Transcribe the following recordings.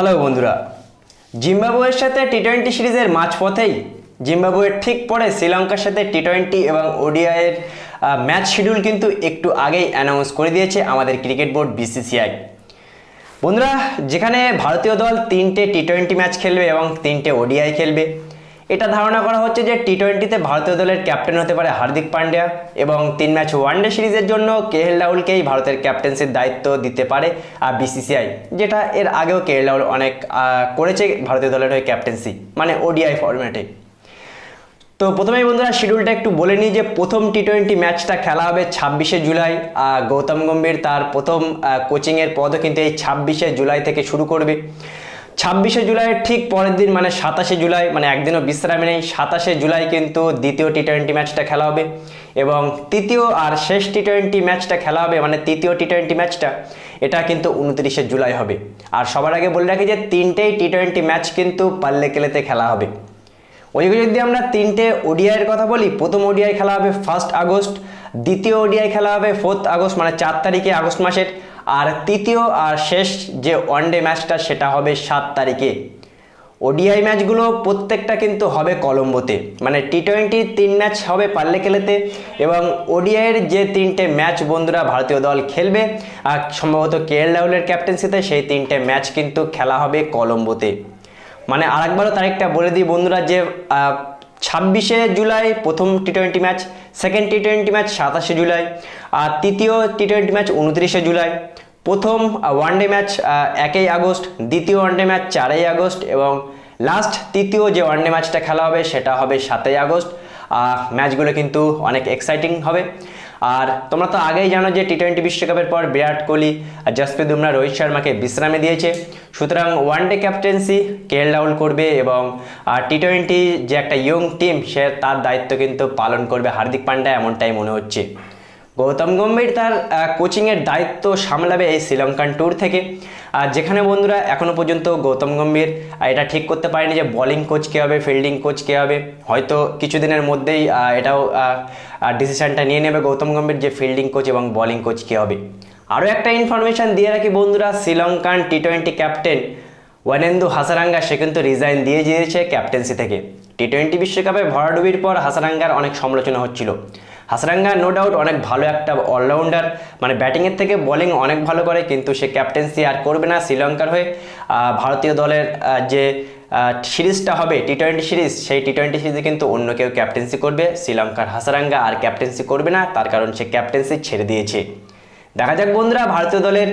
Hello বন্ধুরা, জিম্বাবুয়ের সাথে টি টোয়েন্টি সিরিজের মাঝপথেই, জিম্বাবুয়ের ঠিক পরে শ্রীলঙ্কার সাথে টি টোয়েন্টি এবং ওডিআইয়ের ম্যাচ শিডিউল কিন্তু একটু আগেই অ্যানাউন্স করে দিয়েছে আমাদের ক্রিকেট বোর্ড বিসিসিআই বন্ধুরা, যেখানে ভারতীয় দল তিনটে টি টোয়েন্টি ম্যাচ খেলবে এবং তিনটে ওডিআই খেলবে। এটা ধারণা করা হচ্ছে যে টি টোয়েন্টিতে ভারতীয় দলের ক্যাপ্টেন হতে পারে হার্দিক পান্ডিয়া এবং তিন ম্যাচ ওয়ানডে সিরিজের জন্য কে এল রাহুলকেই ভারতের ক্যাপ্টেন্সির দায়িত্ব দিতে পারে আর বিসিসিআই যেটা এর আগেও কে এল রাহুল অনেক করেছে ভারতীয় দলের হয়ে ক্যাপ্টেন্সি মানে ওডিআই ফরম্যাটে তো প্রথমেই বন্ধুরা শিডিউলটা একটু বলে নিই যে প্রথম টি টোয়েন্টি ম্যাচটা খেলা হবে ছাব্বিশে জুলাই গৌতম গম্ভীর তার প্রথম কোচিংয়ের পদও কিন্তু এই ছাব্বিশে জুলাই থেকে শুরু করবে। ছাব্বিশে জুলাইয়ের ঠিক পরের দিন মানে সাতাশে জুলাই মানে একদিনও বিশ্রামে নেই, সাতাশে জুলাই কিন্তু দ্বিতীয় টি টোয়েন্টি ম্যাচটা খেলা হবে এবং তৃতীয় আর শেষ টি টোয়েন্টি ম্যাচটা খেলা হবে মানে তৃতীয় টি টোয়েন্টি ম্যাচটা এটা কিন্তু উনত্রিশে জুলাই হবে। আর সবার আগে বলে রাখি যে তিনটেই টি টোয়েন্টি ম্যাচ কিন্তু পাল্লে কেলেতে খেলা হবে। ওইগুলো যদি আমরা তিনটে ওডিআইয়ের কথা বলি, প্রথম ওডিআই খেলা হবে ফার্স্ট আগস্ট, দ্বিতীয় ওডিআই খেলা হবে ফোর্থ আগস্ট মানে চার তারিখে আগস্ট মাসের। আর তৃতীয় আর শেষ যে ওয়ানডে ম্যাচটা সেটা হবে সাত তারিখে। ওডিআই ম্যাচগুলো প্রত্যেকটা কিন্তু হবে কলম্বোতে। মানে টি টোয়েন্টি তিন ম্যাচ হবে পাল্লে খেলেতে এবং ওডিআইয়ের যে তিনটে ম্যাচ বন্ধুরা ভারতীয় দল খেলবে, আর সম্ভবত কে এল রাহুলের ক্যাপ্টেন্সিতে সেই তিনটে ম্যাচ কিন্তু খেলা হবে কলম্বোতে। মানে আরেকবারও তারিখটা বলে দিই বন্ধুরা যে ছাব্বিশে জুলাই প্রথম T twenty match second T twenty match সাতাশে জুলাই, আর তৃতীয় টি টোয়েন্টি ম্যাচ উনত্রিশে জুলাই। প্রথম ওয়ানডে ম্যাচ একই আগস্ট, দ্বিতীয় ওয়ানডে ম্যাচ চারই আগস্ট, এবং লাস্ট তৃতীয় যে ওয়ানডে ম্যাচটা খেলা হবে সেটা হবে সাতই আগস্ট। ম্যাচগুলো কিন্তু অনেক এক্সাইটিং হবে। আর তোমরা তো আগেই জানো যে টি টোয়েন্টি বিশ্বকাপের পর বিরাট কোহলি আর জসপ্রীত বুমরা রোহিত শর্মাকে বিশ্রামে দিয়েছে। সুতরাং ওয়ান ডে ক্যাপ্টেন্সি কে রাহুল করবে এবং টি টোয়েন্টি যে একটা ইয়ং টিম সে তার দায়িত্ব কিন্তু পালন করবে হার্দিক পান্ডা এমনটাই মনে হচ্ছে। গৌতম গম্ভীর তার কোচিংয়ের দায়িত্ব সামলাবে এই শ্রীলঙ্কান ট্যুর থেকে। আর যেখানে বন্ধুরা এখনও পর্যন্ত গৌতম গম্ভীর এটা ঠিক করতে পারেনি যে বোলিং কোচ কে হবে ফিল্ডিং কোচ কে হবে। হয়তো কিছুদিনের মধ্যেই এটাও ডিসিশনটা নিয়ে নেবে গৌতম গম্ভীর যে ফিল্ডিং কোচ এবং বোলিং কোচ কে হবে। আরও একটা ইনফরমেশন দিয়ে রাখি বন্ধুরা, Sri Lankan T twenty captain Wanindu Hasaranga সে কিন্তু রিজাইন দিয়ে দিয়েছে ক্যাপ্টেন্সি থেকে। টি টোয়েন্টি বিশ্বকাপে ভরাডুবির পর হাসারাঙ্গার অনেক সমালোচনা হচ্ছিল। হাসারাঙ্গা নো ডাউট অনেক ভালো একটা অলরাউন্ডার মানে ব্যাটিংয়ের থেকে বোলিং অনেক ভালো করে, কিন্তু সে ক্যাপ্টেন্সি আর করবে না শ্রীলঙ্কার হয়ে। ভারতীয় দলের যে সিরিজটা হবে টি টোয়েন্টি সিরিজ, সেই টি টোয়েন্টি সিরিজে কিন্তু অন্য কেউ ক্যাপ্টেন্সি করবে। শ্রীলঙ্কার হাসারাঙ্গা আর ক্যাপ্টেন্সি করবে না, তার কারণ সে ক্যাপ্টেন্সি ছেড়ে দিয়েছে। দেখা যাক বন্ধুরা, ভারতীয় দলের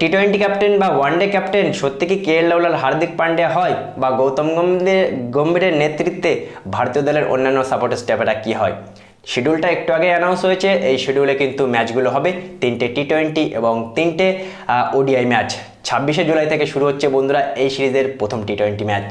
টি টোয়েন্টি ক্যাপ্টেন বা ওয়ানডে ক্যাপ্টেন সত্যি কি কে এল হার্দিক পান্ডিয়া হয় বা গৌতম গম্ভীর, গম্ভীরের নেতৃত্বে ভারতীয় দলের অন্যান্য সাপোর্টার স্টেপেরা কী হয়? শিডিউলটা একটু আগে অ্যানাউন্স হয়েছে। এই শিডিউলে কিন্তু ম্যাচগুলো হবে তিনটে টি টোয়েন্টি এবং তিনটে ওডিআই ম্যাচ ছাব্বিশে জুলাই থেকে শুরু হচ্ছে বন্ধুরা এই সিরিজের প্রথম টি টোয়েন্টি ম্যাচ